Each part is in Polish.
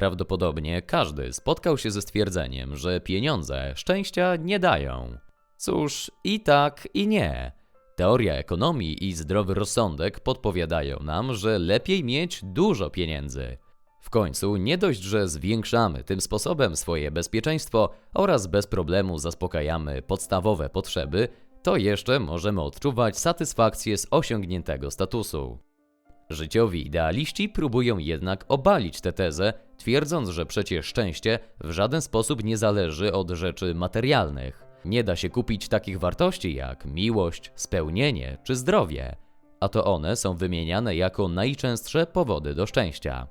prawdopodobnie każdy spotkał się ze stwierdzeniem, że pieniądze szczęścia nie dają. Cóż, i tak, i nie. Teoria ekonomii i zdrowy rozsądek podpowiadają nam, że lepiej mieć dużo pieniędzy. W końcu nie dość, że zwiększamy tym sposobem swoje bezpieczeństwo oraz bez problemu zaspokajamy podstawowe potrzeby, to jeszcze możemy odczuwać satysfakcję z osiągniętego statusu. Życiowi idealiści próbują jednak obalić tę tezę, twierdząc, że przecież szczęście w żaden sposób nie zależy od rzeczy materialnych. Nie da się kupić takich wartości jak miłość, spełnienie czy zdrowie, a to one są wymieniane jako najczęstsze powody do szczęścia.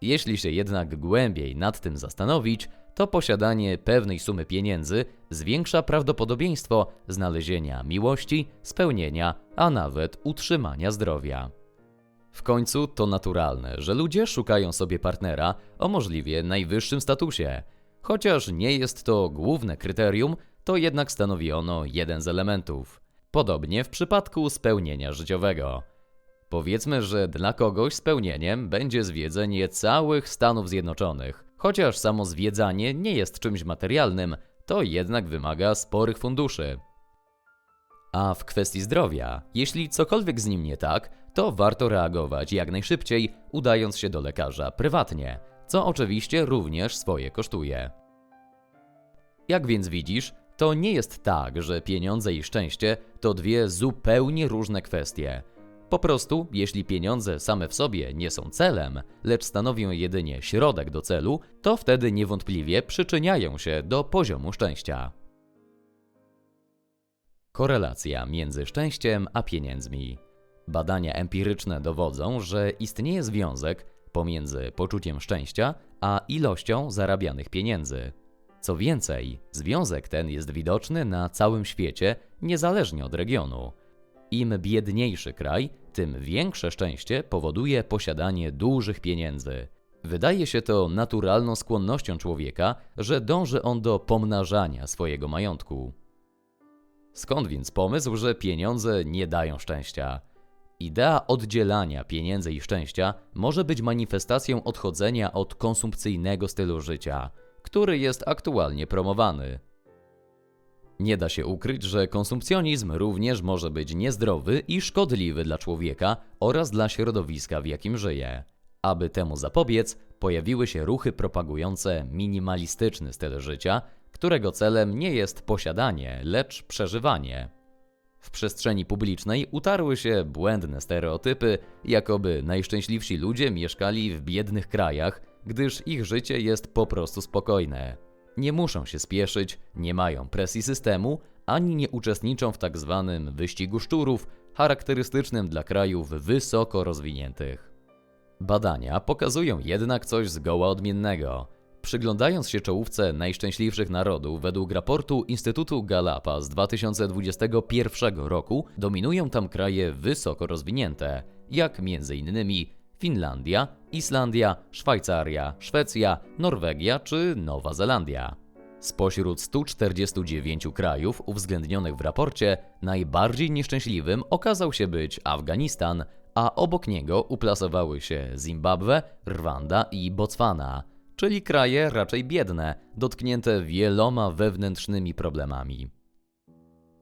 Jeśli się jednak głębiej nad tym zastanowić, to posiadanie pewnej sumy pieniędzy zwiększa prawdopodobieństwo znalezienia miłości, spełnienia, a nawet utrzymania zdrowia. W końcu to naturalne, że ludzie szukają sobie partnera o możliwie najwyższym statusie. Chociaż nie jest to główne kryterium, to jednak stanowi ono jeden z elementów. Podobnie w przypadku spełnienia życiowego. Powiedzmy, że dla kogoś spełnieniem będzie zwiedzenie całych Stanów Zjednoczonych. Chociaż samo zwiedzanie nie jest czymś materialnym, to jednak wymaga sporych funduszy. A w kwestii zdrowia, jeśli cokolwiek z nim nie tak, to warto reagować jak najszybciej, udając się do lekarza prywatnie, co oczywiście również swoje kosztuje. Jak więc widzisz, to nie jest tak, że pieniądze i szczęście to dwie zupełnie różne kwestie. Po prostu, jeśli pieniądze same w sobie nie są celem, lecz stanowią jedynie środek do celu, to wtedy niewątpliwie przyczyniają się do poziomu szczęścia. Korelacja między szczęściem a pieniędzmi. Badania empiryczne dowodzą, że istnieje związek pomiędzy poczuciem szczęścia a ilością zarabianych pieniędzy. Co więcej, związek ten jest widoczny na całym świecie, niezależnie od regionu. Im biedniejszy kraj, tym większe szczęście powoduje posiadanie dużych pieniędzy. Wydaje się to naturalną skłonnością człowieka, że dąży on do pomnażania swojego majątku. Skąd więc pomysł, że pieniądze nie dają szczęścia? Idea oddzielania pieniędzy i szczęścia może być manifestacją odchodzenia od konsumpcyjnego stylu życia, który jest aktualnie promowany. Nie da się ukryć, że konsumpcjonizm również może być niezdrowy i szkodliwy dla człowieka oraz dla środowiska, w jakim żyje. Aby temu zapobiec, pojawiły się ruchy propagujące minimalistyczny styl życia, którego celem nie jest posiadanie, lecz przeżywanie. W przestrzeni publicznej utarły się błędne stereotypy, jakoby najszczęśliwsi ludzie mieszkali w biednych krajach, gdyż ich życie jest po prostu spokojne. Nie muszą się spieszyć, nie mają presji systemu, ani nie uczestniczą w tak zwanym wyścigu szczurów, charakterystycznym dla krajów wysoko rozwiniętych. Badania pokazują jednak coś zgoła odmiennego. Przyglądając się czołówce najszczęśliwszych narodów według raportu Instytutu Galapa z 2021 roku, dominują tam kraje wysoko rozwinięte, jak m.in. Finlandia, Islandia, Szwajcaria, Szwecja, Norwegia czy Nowa Zelandia. Spośród 149 krajów uwzględnionych w raporcie, najbardziej nieszczęśliwym okazał się być Afganistan, a obok niego uplasowały się Zimbabwe, Rwanda i Botswana, czyli kraje raczej biedne, dotknięte wieloma wewnętrznymi problemami.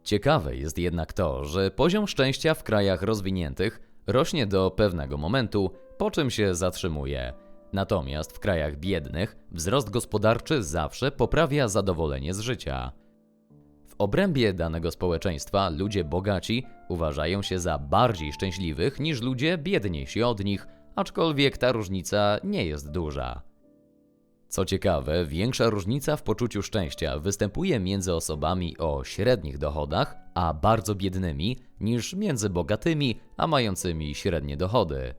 Ciekawe jest jednak to, że poziom szczęścia w krajach rozwiniętych rośnie do pewnego momentu, po czym się zatrzymuje. Natomiast w krajach biednych wzrost gospodarczy zawsze poprawia zadowolenie z życia. W obrębie danego społeczeństwa ludzie bogaci uważają się za bardziej szczęśliwych niż ludzie biedniejsi od nich, aczkolwiek ta różnica nie jest duża. Co ciekawe, większa różnica w poczuciu szczęścia występuje między osobami o średnich dochodach, a bardzo biednymi, niż między bogatymi, a mającymi średnie dochody.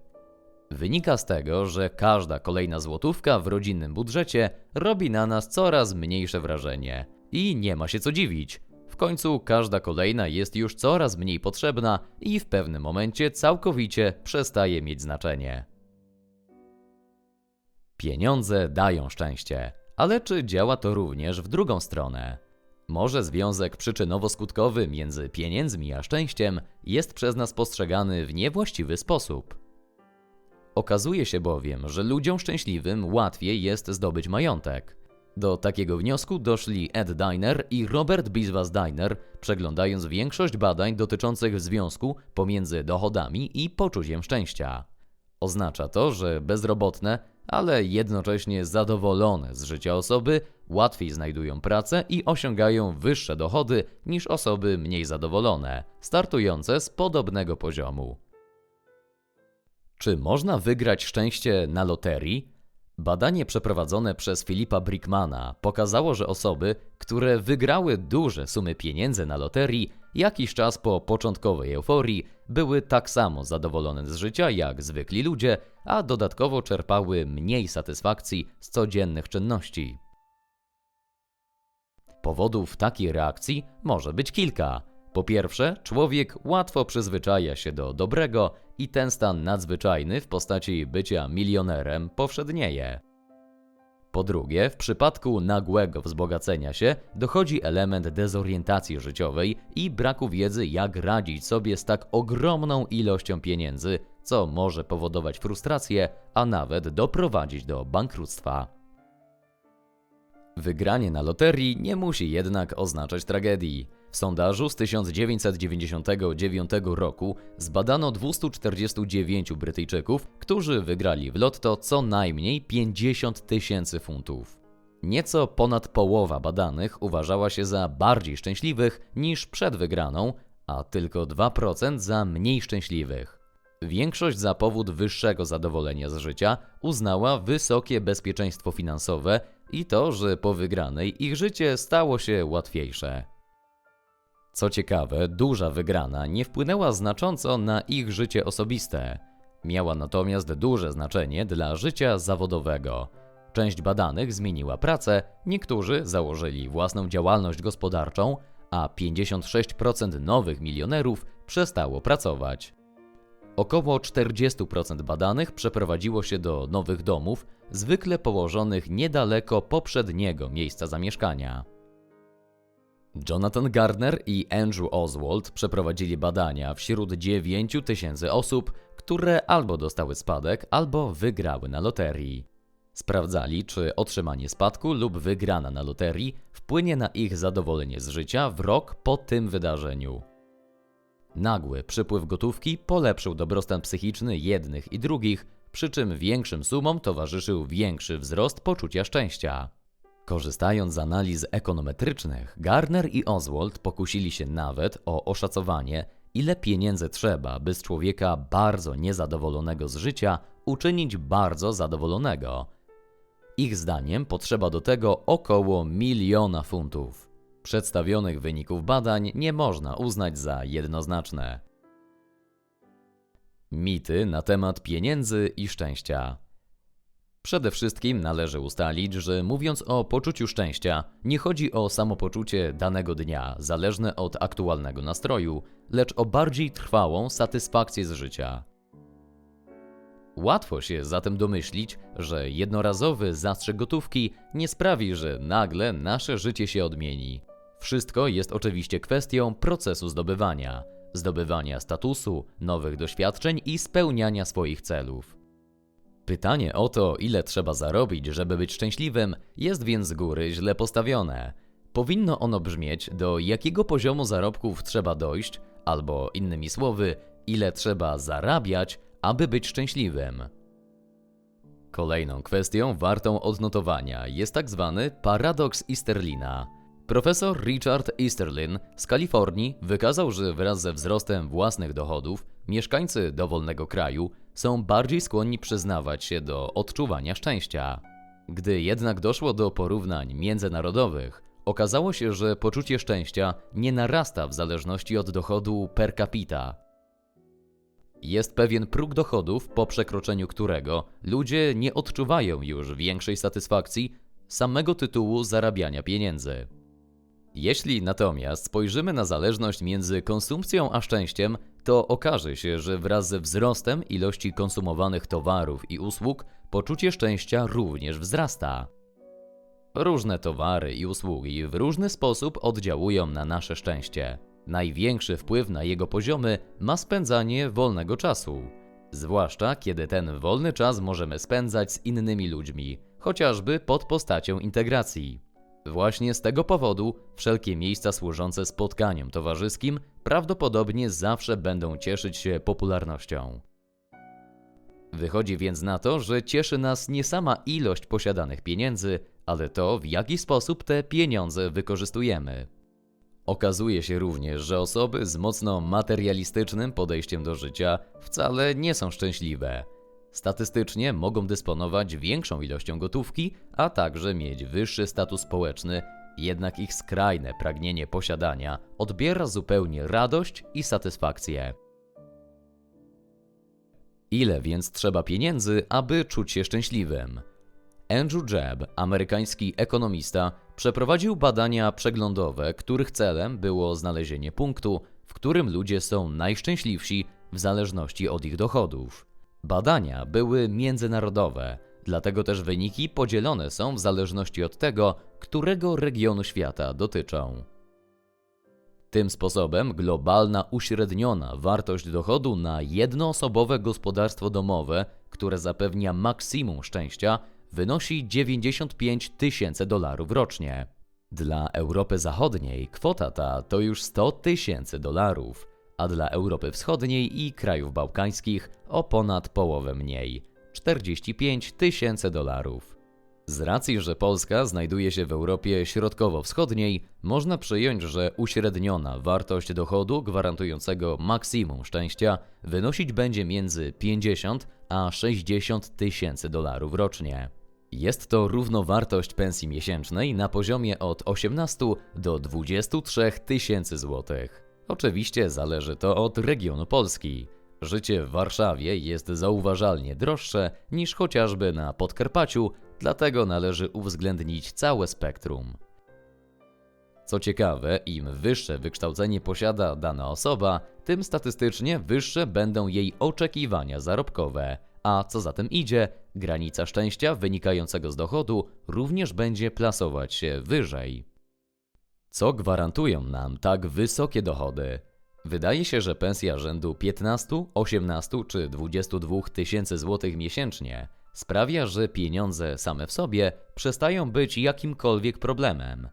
Wynika z tego, że każda kolejna złotówka w rodzinnym budżecie robi na nas coraz mniejsze wrażenie. I nie ma się co dziwić. W końcu każda kolejna jest już coraz mniej potrzebna i w pewnym momencie całkowicie przestaje mieć znaczenie. Pieniądze dają szczęście, ale czy działa to również w drugą stronę? Może związek przyczynowo-skutkowy między pieniędzmi a szczęściem jest przez nas postrzegany w niewłaściwy sposób. Okazuje się bowiem, że ludziom szczęśliwym łatwiej jest zdobyć majątek. Do takiego wniosku doszli Ed Diner i Robert Biswas Diner, przeglądając większość badań dotyczących związku pomiędzy dochodami i poczuciem szczęścia. Oznacza to, że bezrobotne, ale jednocześnie zadowolone z życia osoby łatwiej znajdują pracę i osiągają wyższe dochody niż osoby mniej zadowolone, startujące z podobnego poziomu. Czy można wygrać szczęście na loterii? Badanie przeprowadzone przez Filipa Brickmana pokazało, że osoby, które wygrały duże sumy pieniędzy na loterii, jakiś czas po początkowej euforii były tak samo zadowolone z życia jak zwykli ludzie, a dodatkowo czerpały mniej satysfakcji z codziennych czynności. Powodów takiej reakcji może być kilka. Po pierwsze, człowiek łatwo przyzwyczaja się do dobrego i ten stan nadzwyczajny w postaci bycia milionerem powszednieje. Po drugie, w przypadku nagłego wzbogacenia się dochodzi element dezorientacji życiowej i braku wiedzy, jak radzić sobie z tak ogromną ilością pieniędzy, co może powodować frustrację, a nawet doprowadzić do bankructwa. Wygranie na loterii nie musi jednak oznaczać tragedii. W sondażu z 1999 roku zbadano 249 Brytyjczyków, którzy wygrali w lotto co najmniej 50 tysięcy funtów. Nieco ponad połowa badanych uważała się za bardziej szczęśliwych niż przed wygraną, a tylko 2% za mniej szczęśliwych. Większość za powód wyższego zadowolenia z życia uznała wysokie bezpieczeństwo finansowe i to, że po wygranej ich życie stało się łatwiejsze. Co ciekawe, duża wygrana nie wpłynęła znacząco na ich życie osobiste. Miała natomiast duże znaczenie dla życia zawodowego. Część badanych zmieniła pracę, niektórzy założyli własną działalność gospodarczą, a 56% nowych milionerów przestało pracować. Około 40% badanych przeprowadziło się do nowych domów, zwykle położonych niedaleko poprzedniego miejsca zamieszkania. Jonathan Gardner i Andrew Oswald przeprowadzili badania wśród 9 tysięcy osób, które albo dostały spadek, albo wygrały na loterii. Sprawdzali, czy otrzymanie spadku lub wygrana na loterii wpłynie na ich zadowolenie z życia w rok po tym wydarzeniu. Nagły przypływ gotówki polepszył dobrostan psychiczny jednych i drugich, przy czym większym sumom towarzyszył większy wzrost poczucia szczęścia. Korzystając z analiz ekonometrycznych, Garner i Oswald pokusili się nawet o oszacowanie, ile pieniędzy trzeba, by z człowieka bardzo niezadowolonego z życia uczynić bardzo zadowolonego. Ich zdaniem potrzeba do tego około miliona funtów. Przedstawionych wyników badań nie można uznać za jednoznaczne. Mity na temat pieniędzy i szczęścia. Przede wszystkim należy ustalić, że mówiąc o poczuciu szczęścia, nie chodzi o samopoczucie danego dnia, zależne od aktualnego nastroju, lecz o bardziej trwałą satysfakcję z życia. Łatwo się zatem domyślić, że jednorazowy zastrzyk gotówki nie sprawi, że nagle nasze życie się odmieni. Wszystko jest oczywiście kwestią procesu zdobywania, zdobywania statusu, nowych doświadczeń i spełniania swoich celów. Pytanie o to, ile trzeba zarobić, żeby być szczęśliwym, jest więc z góry źle postawione. Powinno ono brzmieć, do jakiego poziomu zarobków trzeba dojść, albo innymi słowy, ile trzeba zarabiać, aby być szczęśliwym. Kolejną kwestią wartą odnotowania jest tak zwany paradoks Easterlina. Profesor Richard Easterlin z Kalifornii wykazał, że wraz ze wzrostem własnych dochodów mieszkańcy dowolnego kraju są bardziej skłonni przyznawać się do odczuwania szczęścia. Gdy jednak doszło do porównań międzynarodowych, okazało się, że poczucie szczęścia nie narasta w zależności od dochodu per capita. Jest pewien próg dochodów, po przekroczeniu którego ludzie nie odczuwają już większej satysfakcji samego tytułu zarabiania pieniędzy. Jeśli natomiast spojrzymy na zależność między konsumpcją a szczęściem, to okaże się, że wraz ze wzrostem ilości konsumowanych towarów i usług poczucie szczęścia również wzrasta. Różne towary i usługi w różny sposób oddziałują na nasze szczęście. Największy wpływ na jego poziomy ma spędzanie wolnego czasu. Zwłaszcza kiedy ten wolny czas możemy spędzać z innymi ludźmi, chociażby pod postacią integracji. Właśnie z tego powodu wszelkie miejsca służące spotkaniom towarzyskim prawdopodobnie zawsze będą cieszyć się popularnością. Wychodzi więc na to, że cieszy nas nie sama ilość posiadanych pieniędzy, ale to, w jaki sposób te pieniądze wykorzystujemy. Okazuje się również, że osoby z mocno materialistycznym podejściem do życia wcale nie są szczęśliwe. Statystycznie mogą dysponować większą ilością gotówki, a także mieć wyższy status społeczny, jednak ich skrajne pragnienie posiadania odbiera zupełnie radość i satysfakcję. Ile więc trzeba pieniędzy, aby czuć się szczęśliwym? Andrew Jebb, amerykański ekonomista, przeprowadził badania przeglądowe, których celem było znalezienie punktu, w którym ludzie są najszczęśliwsi w zależności od ich dochodów. Badania były międzynarodowe, dlatego też wyniki podzielone są w zależności od tego, którego regionu świata dotyczą. Tym sposobem globalna uśredniona wartość dochodu na jednoosobowe gospodarstwo domowe, które zapewnia maksimum szczęścia, wynosi 95 tysięcy dolarów rocznie. Dla Europy Zachodniej kwota ta to już 100 tysięcy dolarów, a dla Europy Wschodniej i krajów bałkańskich o ponad połowę mniej 45 tysięcy dolarów. Z racji, że Polska znajduje się w Europie Środkowo-Wschodniej, można przyjąć, że uśredniona wartość dochodu gwarantującego maksimum szczęścia wynosić będzie między 50 a 60 tysięcy dolarów rocznie. Jest to równowartość pensji miesięcznej na poziomie od 18 do 23 tysięcy złotych. Oczywiście zależy to od regionu Polski. Życie w Warszawie jest zauważalnie droższe niż chociażby na Podkarpaciu, dlatego należy uwzględnić całe spektrum. Co ciekawe, im wyższe wykształcenie posiada dana osoba, tym statystycznie wyższe będą jej oczekiwania zarobkowe, a co za tym idzie, granica szczęścia wynikającego z dochodu również będzie plasować się wyżej. Co gwarantują nam tak wysokie dochody? Wydaje się, że pensja rzędu 15, 18 czy 22 tysięcy złotych miesięcznie sprawia, że pieniądze same w sobie przestają być jakimkolwiek problemem.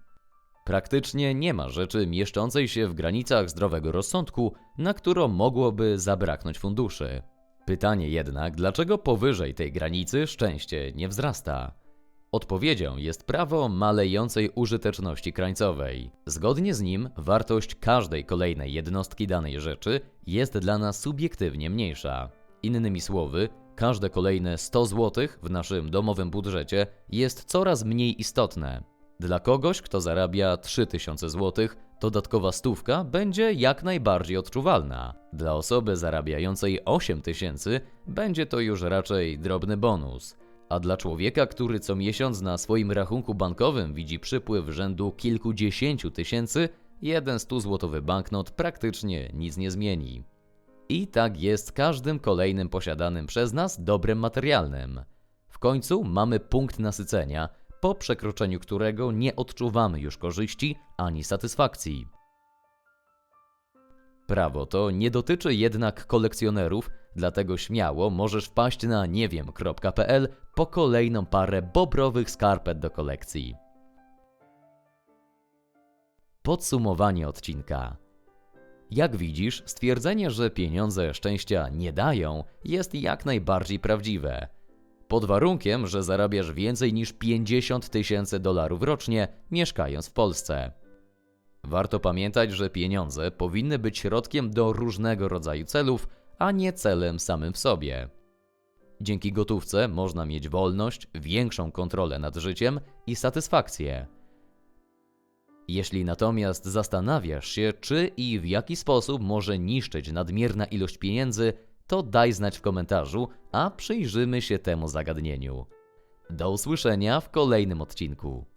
Praktycznie nie ma rzeczy mieszczącej się w granicach zdrowego rozsądku, na którą mogłoby zabraknąć funduszy. Pytanie jednak, dlaczego powyżej tej granicy szczęście nie wzrasta? Odpowiedzią jest prawo malejącej użyteczności krańcowej. Zgodnie z nim wartość każdej kolejnej jednostki danej rzeczy jest dla nas subiektywnie mniejsza. Innymi słowy, każde kolejne 100 zł w naszym domowym budżecie jest coraz mniej istotne. Dla kogoś, kto zarabia 3000 zł, dodatkowa stówka będzie jak najbardziej odczuwalna. Dla osoby zarabiającej 8000 będzie to już raczej drobny bonus. A dla człowieka, który co miesiąc na swoim rachunku bankowym widzi przypływ rzędu kilkudziesięciu tysięcy, jeden 100-złotowy banknot praktycznie nic nie zmieni. I tak jest każdym kolejnym posiadanym przez nas dobrem materialnym. W końcu mamy punkt nasycenia, po przekroczeniu którego nie odczuwamy już korzyści ani satysfakcji. Prawo to nie dotyczy jednak kolekcjonerów, dlatego śmiało możesz wpaść na niewiem.pl po kolejną parę bobrowych skarpet do kolekcji. Podsumowanie odcinka. Jak widzisz, stwierdzenie, że pieniądze szczęścia nie dają, jest jak najbardziej prawdziwe. Pod warunkiem, że zarabiasz więcej niż 50 tysięcy dolarów rocznie, mieszkając w Polsce. Warto pamiętać, że pieniądze powinny być środkiem do różnego rodzaju celów, a nie celem samym w sobie. Dzięki gotówce można mieć wolność, większą kontrolę nad życiem i satysfakcję. Jeśli natomiast zastanawiasz się, czy i w jaki sposób może niszczyć nadmierna ilość pieniędzy, to daj znać w komentarzu, a przyjrzymy się temu zagadnieniu. Do usłyszenia w kolejnym odcinku.